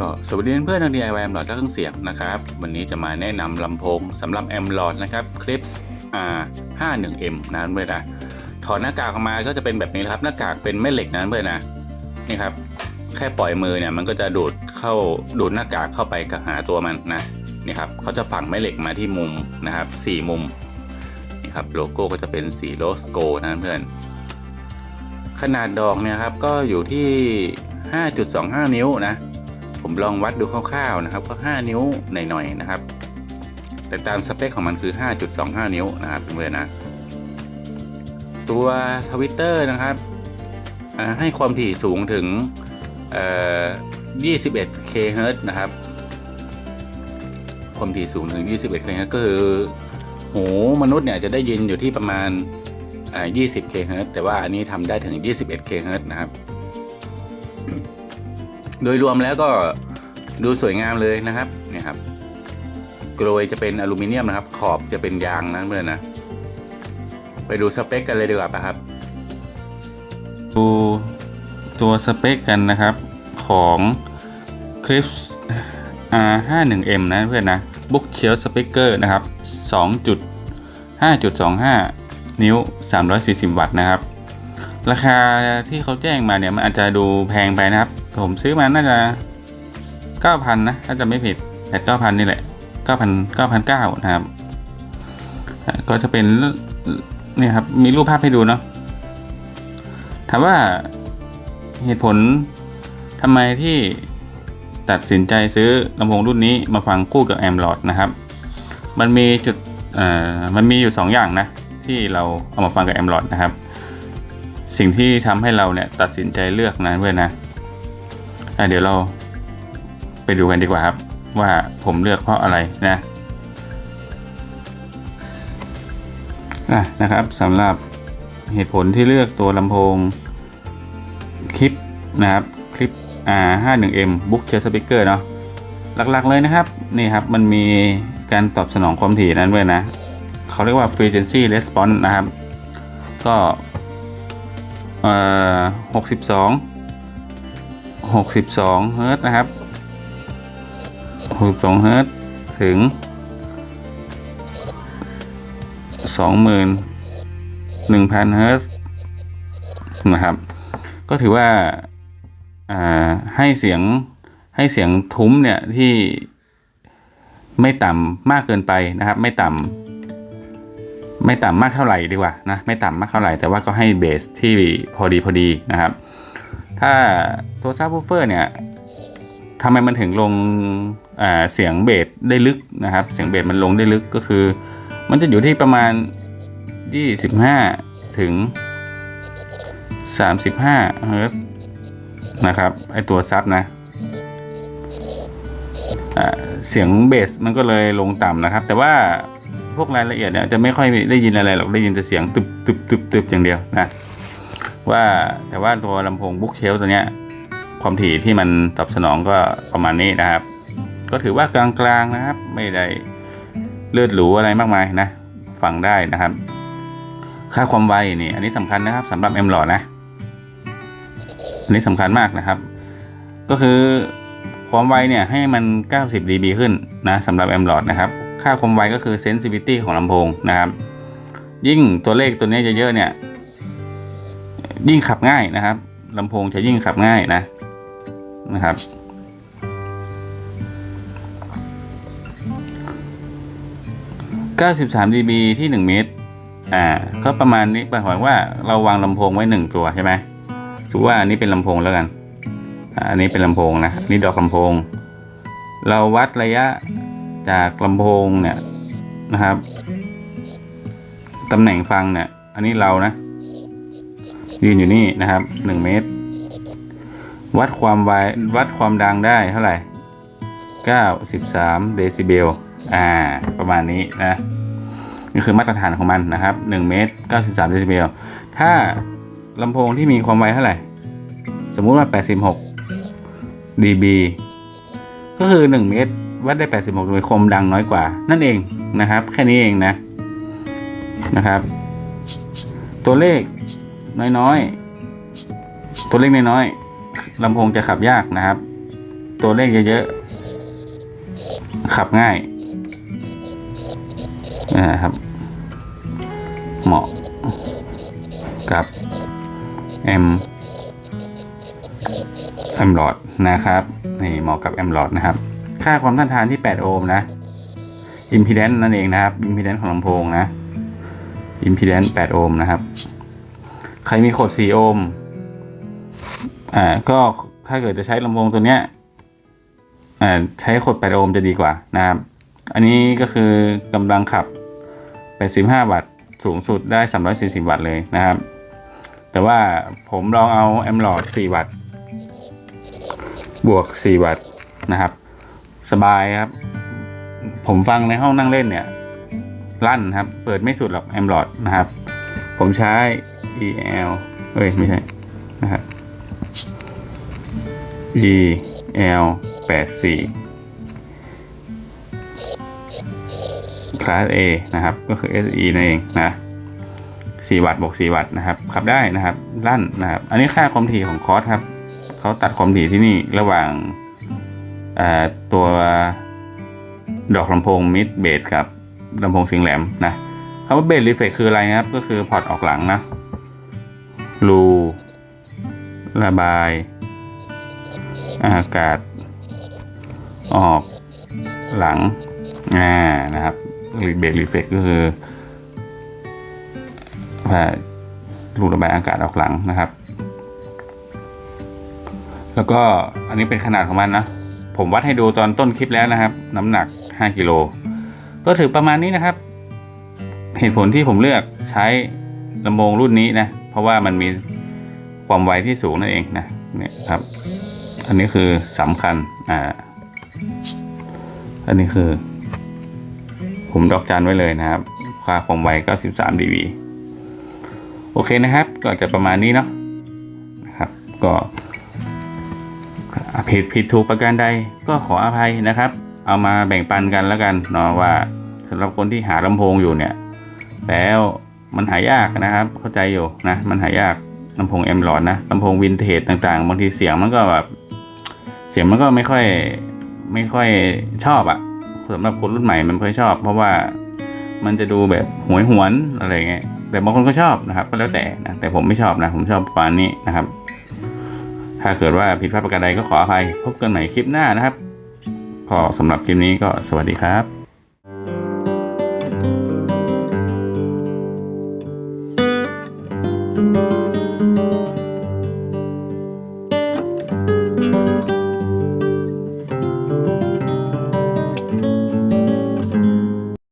ก็สวัสดีเพื่อนนัก DIY แอมหลอดและเครื่องเสียงนะครับ วันนี้จะมาแนะนำลำโพงสำหรับแอมหลอดนะครับ Clips R 5 1 M นะเพื่อนนะถอดหน้ากากออกมาก็จะเป็นแบบนี้ครับหน้ากากเป็นแม่เหล็กนะเพื่อนนะนี่ครับ แค่ปล่อยมือเนี่ยมันก็จะดูดเข้าดูดหน้ากากเข้าไปกับหาตัวมันนะนี่ครับเขาจะฝังแม่เหล็กมาที่มุมนะครับสี่มุมนี่ครับโลโก้ก็จะเป็นสีโลสโกนะเพื่อนขนาดดอกเนี่ยครับก็อยู่ที่ 5.25 นิ้วนะ ผมลองวัดดูคร่าวๆนะครับ ก็ 5 นิ้วหน่อยๆนะครับ แต่ตามสเปคของมันคือ 5.25 นิ้วนะครับเพื่อนๆนะตัวทวิตเตอร์นะครับให้ความถี่สูงถึงเอ่อ21 kHz นะครับ ความถี่สูงถึง 21 kHz ก็คือหูมนุษย์เนี่ยจะได้ยินอยู่ที่ประมาณอ่า20 kHz แต่ว่าอันนี้ทำได้ถึง 21 kHz นะครับ โดยรวมแล้วก็ดูสวยงามเลยนะครับเนี่ยครับกรวยจะเป็นอลูมิเนียมนะครับ ขอบจะเป็นยางนะเพื่อนนะ ไปดูสเปคกันเลยดีกว่าปะครับดูตัวสเปคกันนะครับของ Clips R51M นะเพื่อนนะ Book Shelf Speaker นะครับ 2.5.25 นิ้ว 340 วัตต์นะครับ ราคาที่เขาแจ้งมาเนี่ยมันอาจจะดูแพงไปนะครับ ผมซื้อมาน่าจะ9,000นะถ้าจะไม่ผิดแปดเก้าพันนี่แหละ9,000 9,900นะครับ ก็จะเป็นเนี่ยครับมีรูปภาพให้ดูเนาะถามว่าเหตุผลทำไมที่ตัดสินใจซื้อลำโพงรุ่นนี้มาฟังคู่กับแอมลอดนะครับ มันมีจุดมันมีอยู่ 2 อย่างนะที่เราเอามาฟังกับแอมลอดนะครับ สิ่งที่ทำให้เราเนี่ยตัดสินใจเลือกนะเพื่อนนะ เดี๋ยวเราไปดูกันดีกว่าครับ ว่าผมเลือกเพราะอะไรนะอะนะครับสำหรับเหตุผลที่เลือกตัวลำโพงคลิปนะครับคลิป R51M Book Share Speaker เนาะหลักๆเลยนะครับนี่ครับมันมีการตอบสนองความถี่นั้นด้วยนะ เขาเรียกว่า frequency response นะครับ ก็ เอ่อห กสิบสองหกสิบสองเฮิร์ตนะครับหกสิบสองเฮิร์ตถึงสองหมื่นหนึ่งพันเฮิร์ตนะครับ ก็ถือว่าอ่าให้เสียงให้เสียงทุ้มเนี่ยที่ไม่ต่ำมากเกินไปนะครับ ไม่ต่ำไม่ต่ำมากเท่าไหร่ดีกว่านะไม่ต่ำมากเท่าไหร่แต่ว่าก็ให้เบสที่พอดีพอดีนะครับ ถ้าตัวซับวูเฟอร์เนี่ยทำไมมันถึงลงเสียงเบสได้ลึกนะครับ เสียงเบสมันลงได้ลึกก็คือ มันจะอยู่ที่ประมาณ 25 ถึง 35 เฮิร์ตซ์นะครับไอตัวซับนะเสียงเบสมันก็เลยลงต่ำนะครับ แต่ว่าพวกรายละเอียดเนี่ยจะไม่ค่อยได้ยินอะไรหรอกได้ยินแต่เสียงตึบตึบตึบตึบอย่างเดียวนะ ว่าแต่ว่าตัวลำโพงบุ๊กเชลตัวเนี้ยความถี่ที่มันตอบสนองก็ประมาณนี้นะครับ ก็ถือว่ากลางๆนะครับ ไม่ได้เลือดหรูอะไรมากมายนะฟังได้นะครับ ค่าความไวนี่อันนี้สำคัญนะครับสำหรับ M หลอดนะอันนี้สำคัญมากนะครับ ก็คือความไวเนี่ยให้มัน 90 dB ขึ้นนะสำหรับ M หลอดนะครับ ค่าความไวก็คือ sensitivity ของลำโพงนะครับ ยิ่งตัวเลขตัวนี้เยอะๆเนี่ย ยิ่งขับง่ายนะครับลำโพงจะยิ่งขับง่ายนะนะครับ 93 dB ที่ 1 เมตร อ่า ก็ประมาณนี้หมายว่าเราวางลำโพงไว้ 1 ตัวใช่ไหมสมมติว่าอันนี้เป็นลำโพงแล้วกันอ่าอันนี้เป็นลำโพงนะนนี่ดอกลำโพง เราวัดระยะจากลำโพงเนี่ยนะครับ ตำแหน่งฟังเนี่ย อันนี้เรานะ ยืนอยู่นี่นะครับหนึ่งเมตร วัดความไววัดความดังได้เท่าไหร่เก้าสิบสามเดซิเบลอ่า ประมาณนี้นะนี่คือมาตรฐานของมันนะครับหนึ่งเมตรเก้าสิบสามเดซิเบลถ้าลำโพงที่มีความไวเท่าไหร่ สมมุติว่าแปดสิบหก dB ก็คือ 1 เมตร วัดได้ 86โดยคมดังน้อยกว่า นั่นเองนะครับ แค่นี้เองนะนะครับ ตัวเลข น้อยๆ ตัวเลขน้อยๆลำโพงจะขับยากนะครับ ตัวเลขเยอะๆ ขับง่ายนะครับ เหมาะกับแอมแอมหลอดนะครับนี่เหมาะกับแอมหลอดนะครับ ค่าความต้านทานที่ 8 โอห์มนะอิมพีแดนซ์นั่นเองนะครับอิมพีแดนซ์ของลำโพงนะอิมพีแดนซ์8โอห์มนะครับ ใครมีโคด4โอห์มอ่าก็ถ้าเกิดจะใช้ลำโพงตัวเนี้ยอ่าใช้โคด8โอห์มจะดีกว่านะครับ อันนี้ก็คือกำลังขับ 85 วัตต์สูงสุดได้ 340 วัตต์เลยนะครับ แต่ว่าผมลองเอาแอมลอด4วัตต์บวก 4 วัตต์นะครับ สบายครับ ผมฟังในห้องนั่งเล่นเนี่ย ลั่นครับ เปิดไม่สุดหรอกแอมลอดนะครับ ผมใช้ EL เอ้ย ไม่ใช่ นะครับ EL 84 class A นะครับ ก็คือ SE นั่นเองนะ 4 วัตต์บวก 4 วัตต์นะครับ ขับได้นะครับ ลั่นนะครับ อันนี้ค่าความถี่ของคอร์สครับ เขาตัดความถี่ที่นี่ระหว่างตัวดอกลำโพงมิดเบสกับลำโพงสียงแหลมนะคำว่าเบสรีเฟกคืออะไรนะครับ ก็คือพอร์ตออกหลังนะ รูระบาย อากาศ ออกหลังอ่านะครับรีเบสรีเฟกก็คือรูระบายอากาศออกหลังนะครับ แล้วก็อันนี้เป็นขนาดของมันนะ ผมวัดให้ดูตอนต้นคลิปแล้วนะครับ น้ำหนัก 5 กิโลก็ถือประมาณนี้นะครับ เหตุผลที่ผมเลือกใช้ลำโพงรุ่นนี้นะ เพราะว่ามันมีความไวที่สูงนั่นเองนะเนี่ยครับ อันนี้คือสำคัญอ่าอันนี้คือ ผมดอกจันไว้เลยนะครับ ค่าความไว93 dB โอเคนะครับ ก็จะประมาณนี้เนาะนะครับ ก็ผิดผิดถูกประการใดก็ขออภัยนะครับ เอามาแบ่งปันกันแล้วกันเนาะว่าสำหรับคนที่หาลำโพงอยู่เนี่ย แล้ว มันหายากนะครับ เข้าใจอยู่นะมันหายากลำโพงเอ็มหลอดนะลำโพงวินเทจต่างๆ บางทีเสียงมันก็แบบเสียงมันก็ไม่ค่อยไม่ค่อยชอบอะสำหรับคนรุ่นใหม่มันไม่ค่อยชอบ เพราะว่ามันจะดูแบบหวยหวนอะไรเงี้ยแต่บางคนก็ชอบนะครับ ก็แล้วแต่นะแต่ผมไม่ชอบนะ ผมชอบประมาณนี้นะครับ ถ้าเกิดว่าผิดพลาดประการใดก็ขออภัย พบกันใหม่คลิปหน้านะครับ ก็สำหรับคลิปนี้ก็สวัสดีครับ